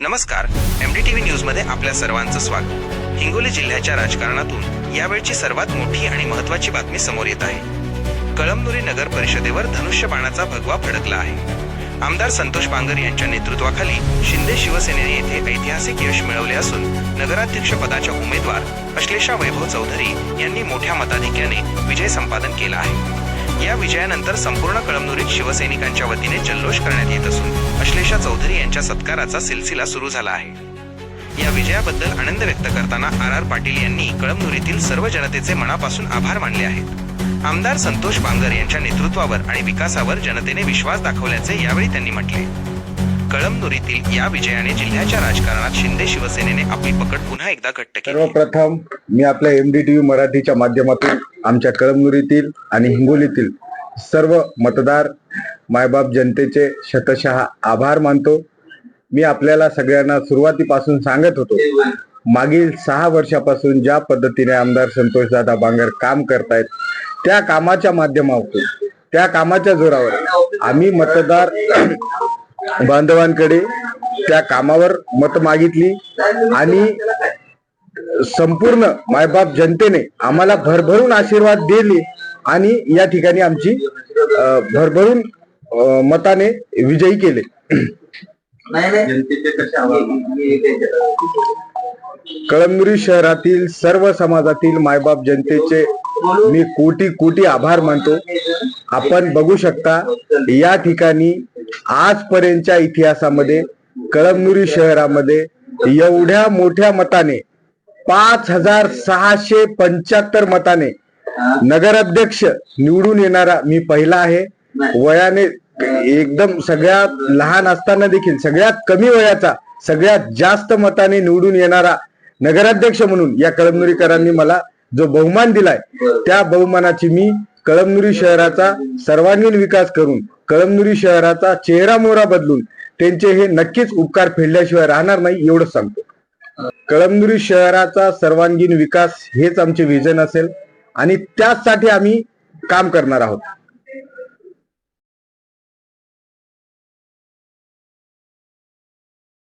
नमस्कार. एमडीटीव्ही न्यूजमध्ये आपल्या सर्वांचं स्वागत. हिंगोली जिल्ह्याच्या राजकारणातून यावेळची सर्वात मोठी आणि महत्वाची बातमी समोर येत आहे. कळमनुरी नगर परिषदेवर धनुष्यबाणाचा भगवा फडकला आहे. आमदार संतोष बांगर यांच्या नेतृत्वाखाली शिंदे शिवसेनेने येथे ऐतिहासिक यश मिळवले असून नगराध्यक्ष पदाच्या उमेदवार अश्लेषा वैभव चौधरी यांनी मोठ्या मताधिक्याने विजय संपादन केला आहे. या विजयानंतर संपूर्ण कळमनुरीत शिवसैनिकांच्या वतीने जल्लोष करण्यात येत असून अश्लेषा चौधरी यांच्या सत्काराचा सिलसिला सुरू झाला आहे. या विजयाबद्दल आनंद व्यक्त करताना आर आर पाटील यांनी कळमनुरीतील सर्व जनतेचे मनापासून आभार मानले आहेत. आमदार संतोष बांगर यांच्या नेतृत्वावर आणि विकासावर जनतेने विश्वास दाखवल्याचे यावेळी त्यांनी म्हटले. कळमनुरीतील या विजयाने जिल्ह्याच्या राजकारणात शिंदे शिवसेनेने आपली पकड पुन्हा एकदा घट्ट केली. सर्वप्रथम मी आपल्या एमडी टीव्ही मराठीच्या माध्यमातून आमच्या कळमनुरीतील आणि हिंगोलीतील सर्व मतदार मायबाप जनतेचे शतशः आभार मानतो. मी आपल्याला सगळ्यांना सुरुवातीपासून सांगत होतो मागील सहा वर्षापासून ज्या पद्धतीने आमदार संतोषदादा बांगर काम करतायत त्या कामाच्या माध्यमातून त्या कामाच्या जोरावर आम्ही मतदार बांधवांकडे त्या कामावर मत मागितली आणि संपूर्ण मायबाप जनतेने आम्हाला भरभरून आशीर्वाद दिले. आणि या ठिकाणी आमची भरभरून मताने विजयी केले. कळमनुरी शहरातील सर्व समाजातील मायबाप जनतेचे मी कोटी कोटी आभार मानतो. आपण बघू शकता या ठिकाणी आजपर्यंतच्या इतिहासामध्ये कळमनुरी शहरामध्ये एवढ्या मोठ्या मताने पाच हजार सहाशे पंच्याहत्तर मताने नगराध्यक्ष निवडून येणारा मी पहिला आहे. वयाने एकदम सगळ्यात लहान असताना देखील सगळ्यात कमी वयाचा सगळ्यात जास्त मताने निवडून येणारा नगराध्यक्ष म्हणून या कळमनुरीकरांनी मला जो बहुमान दिलाय त्या बहुमानाची मी कळमनुरी शहराचा सर्वांगीण विकास करून कळमनुरी शहराचा चेहरा मोहरा बदलून त्यांचे हे नक्कीच उपकार फेडल्याशिवाय राहणार नाही एवढंच सांगतो. कळमनुरी शहराचा सर्वांगीण विकास हेच आमचे विजन असेल. आणि त्याचसाठी आम्ही काम करणार आहोत.